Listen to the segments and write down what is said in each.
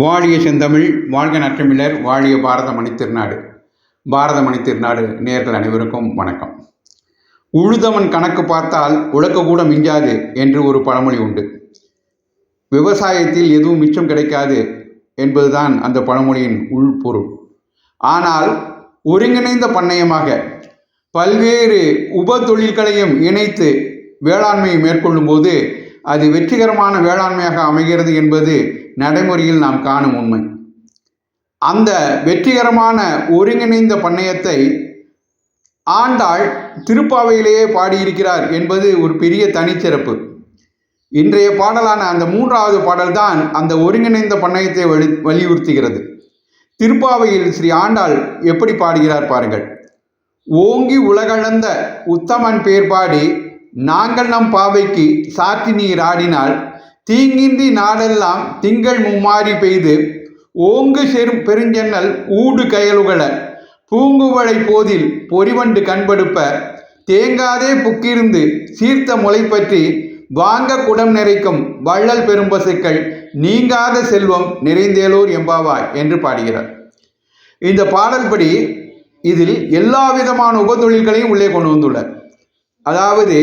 வாழிய செந்தமிழ் வாழ்க நற்றமிழர் வாழிய பாரத மணித்திருநாடு பாரத மணித்திருநாடு நேர்கள் அனைவருக்கும் வணக்கம். உழுதவன் கணக்கு பார்த்தால் உழக்க கூட மிஞ்சாது என்று ஒரு பழமொழி உண்டு. விவசாயத்தில் எதுவும் மிச்சம் கிடைக்காது என்பதுதான் அந்த பழமொழியின் உள்பொருள் ஆனால் ஒருங்கிணைந்த பண்ணையமாக பல்வேறு உப தொழில்களையும் இணைத்து வேளாண்மையை மேற்கொள்ளும்போது அது வெற்றிகரமான வேளாண்மையாக அமைகிறது என்பது நடைமுறையில் நாம் காணும் உண்மை. அந்த வெற்றிகரமான ஒருங்கிணைந்த பண்ணையத்தை ஆண்டாள் திருப்பாவையிலேயே பாடியிருக்கிறார் என்பது ஒரு பெரிய தனிச்சிறப்பு. இன்றைய பாடலான அந்த மூன்றாவது பாடல்தான் அந்த ஒருங்கிணைந்த பண்ணையத்தை வலி வலியுறுத்துகிறது. திருப்பாவையில் ஸ்ரீ ஆண்டாள் எப்படி பாடுகிறார் பாருங்கள். ஓங்கி உலகளந்த உத்தமன் பேர் பாடி நாங்கள் நம் பாவைக்கு சாற்றி நீர் ஆடினால் தீங்கின்றி நாடெல்லாம் திங்கள் மும்மாறி பெய்து ஓங்கு செரும் பெருஞ்சென்னல் ஊடு கயலுகள பூங்குவளை போதில் பொறிவண்டு கண்படுப்ப தேங்காதே புக்கிருந்து சீர்த்த முளை பற்றி வாங்க குடம் நிறைக்கும் வள்ளல் பெரும்பசுக்கள் நீங்காத செல்வம் நிறைந்தேலூர் எம்பாவாய் என்று பாடுகிறார். இந்த பாடல்படி இதில் எல்லா விதமான உபதொழில்களையும் உள்ளே கொண்டு வந்துள்ளார். அதாவது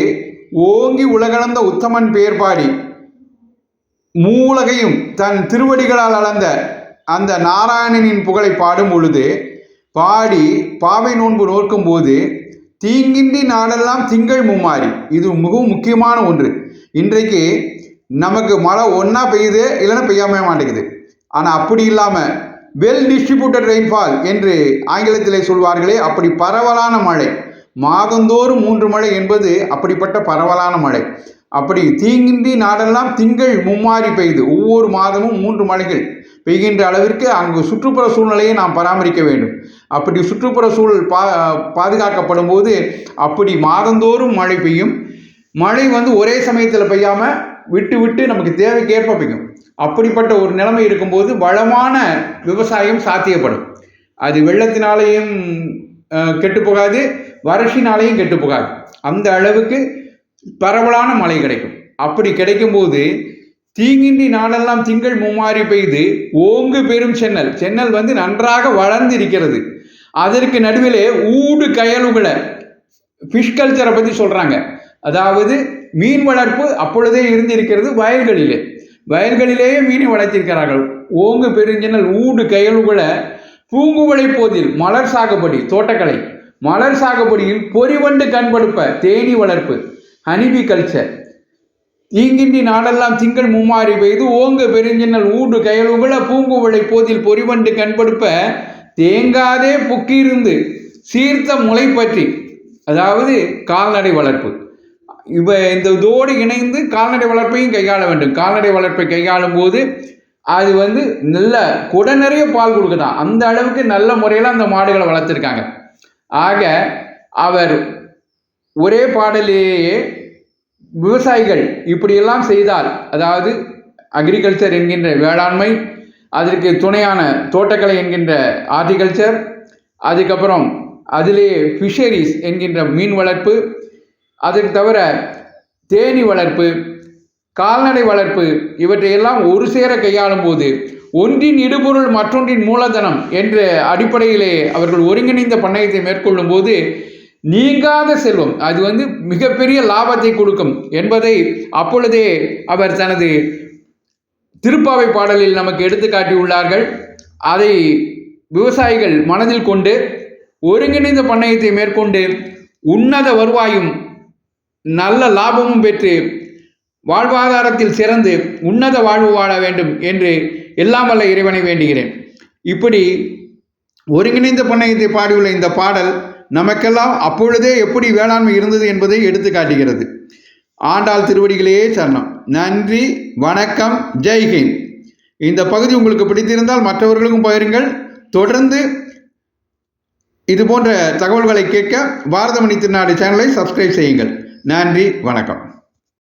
ஓங்கி உலகளந்த உத்தமன் பெயர் பாடி மூலகையும் தன் திருவடிகளால் அளந்த அந்த நாராயணனின் புகழை பாடும் பொழுது பாடி பாவை நோன்பு நோக்கும் போது தீங்கின்றி நாடெல்லாம் திங்கள் மும்மாறி. இது மிகவும் முக்கியமான ஒன்று. இன்றைக்கு நமக்கு மழை ஒன்றா பெய்யுது இல்லைன்னா பெய்யாம மாட்டேங்குது. ஆனால் அப்படி இல்லாமல் வெல் டிஸ்ட்ரிபியூட்டட் ரெயின்ஃபால் என்று ஆங்கிலத்திலே சொல்வார்களே அப்படி பரவலான மழை. மாதந்தோறும் மூன்று மழை என்பது அப்படிப்பட்ட பரவலான மழை. அப்படி தீங்கின்றி நாடெல்லாம் திங்கள் மும்மாறி பெய்து ஒவ்வொரு மாதமும் மூன்று மழைகள் பெய்கின்ற அளவிற்கு அங்கு சுற்றுப்புற சூழ்நிலையை நாம் பராமரிக்க வேண்டும். அப்படி சுற்றுப்புற சூழல் பா பாதுகாக்கப்படும் போது அப்படி மாதந்தோறும் மழை பெய்யும். மழை வந்து ஒரே சமயத்தில் பெய்யாமல் விட்டு விட்டு நமக்கு தேவைக்கேற்ப பெய்யும். அப்படிப்பட்ட ஒரு நிலைமை இருக்கும்போது வளமான விவசாயம் சாத்தியப்படும். அது வெள்ளத்தினாலேயும் கெட்டு போகாது. வறட்சினாலேயும் கெட்டு போகாது. அந்த அளவுக்கு பரவலான மழை கிடைக்கும். அப்படி கிடைக்கும்போது தீங்கின்றி நாளெல்லாம் திங்கள் மும்மாறி பெய்து ஓங்கு பெரும் சென்னல். சென்னல் வந்து நன்றாக வளர்ந்து இருக்கிறது. அதற்கு நடுவிலே ஊடு கயலுகளை ஃபிஷ் கல்ச்சரை பற்றி சொல்கிறாங்க அதாவது மீன் வளர்ப்பு அப்பொழுதே இருந்திருக்கிறது வயல்களிலே. வயல்களிலேயே மீனை வளர்த்திருக்கிறார்கள். ஓங்கு பெருஞ்சென்னல் ஊடு கயலுகளை பூங்குவளை போதில் மலர் சாகுபடி தோட்டக்கலை. மலர் சாகுபடியில் பொறிவண்டு கண்படுப்ப தேனி வளர்ப்பு ஹனிபி கல்ச்சர். தீங்கின்றி நாடெல்லாம் திங்கள் மும்மாறி பெய்து ஓங்க பெருஞ்சின்னல் ஊடு கயலுகள பூங்குவளை போதில் பொறிவண்டு கண்படுப்ப தேங்காதே புக்கியிருந்து சீர்த்த முளை பற்றி அதாவது கால்நடை வளர்ப்பு. இவ இந்த இதோடு இணைந்து கால்நடை வளர்ப்பையும் கையாள வேண்டும். கால்நடை வளர்ப்பை கையாளும் போது அது வந்து நல்ல குட நிறைய பால் கொடுக்குதான் அந்த அளவுக்கு நல்ல முறையில் அந்த மாடுகளை வளர்த்துருக்காங்க. ஆக அவர் ஒரே பாடலேயே விவசாயிகள் இப்படியெல்லாம் செய்தால் அதாவது அக்ரிகல்ச்சர் என்கின்ற வேளாண்மை அதற்கு துணையான தோட்டக்கலை என்கின்ற ஆர்டிகல்ச்சர் அதுக்கப்புறம் அதிலே ஃபிஷரிஸ் என்கின்ற மீன் வளர்ப்பு அதுக்கு தவிர தேனி வளர்ப்பு கால்நடை வளர்ப்பு இவற்றையெல்லாம் ஒரு சேர கையாளும் போது ஒன்றின் இடுபொருள் மற்றொன்றின் மூலதனம் என்ற அடிப்படையிலே அவர்கள் ஒருங்கிணைந்த பண்ணையத்தை மேற்கொள்ளும் போது நீங்காத செல்வம் அது வந்து மிகப்பெரிய லாபத்தை கொடுக்கும் என்பதை அப்பொழுதே அவர் தனது திருப்பாவை பாடலில் நமக்கு எடுத்து காட்டியுள்ளார்கள். அதை விவசாயிகள் மனதில் கொண்டு ஒருங்கிணைந்த பண்ணையத்தை மேற்கொண்டு உன்னத வருவாயும் நல்ல லாபமும் பெற்று வாழ்வாதாரத்தில் சிறந்து உன்னத வாழ்வு வாழ வேண்டும் என்று எல்லாம் வல்ல இறைவனை வேண்டுகிறேன். இப்படி ஒருங்கிணைந்த பண்ணையத்தை பாடியுள்ள இந்த பாடல் நமக்கெல்லாம் அப்பொழுதே எப்படி வேளாண்மை இருந்தது என்பதை எடுத்து காட்டுகிறது. ஆண்டாள் திருவடிகளையே சரணம். நன்றி வணக்கம் ஜெய்ஹிந்த் இந்த பகுதி உங்களுக்கு பிடித்திருந்தால் மற்றவர்களுக்கும் பகிருங்கள். தொடர்ந்து இது போன்ற தகவல்களை கேட்க பாரதமணி திருநாடு சேனலை சப்ஸ்கிரைப் செய்யுங்கள். நன்றி வணக்கம்.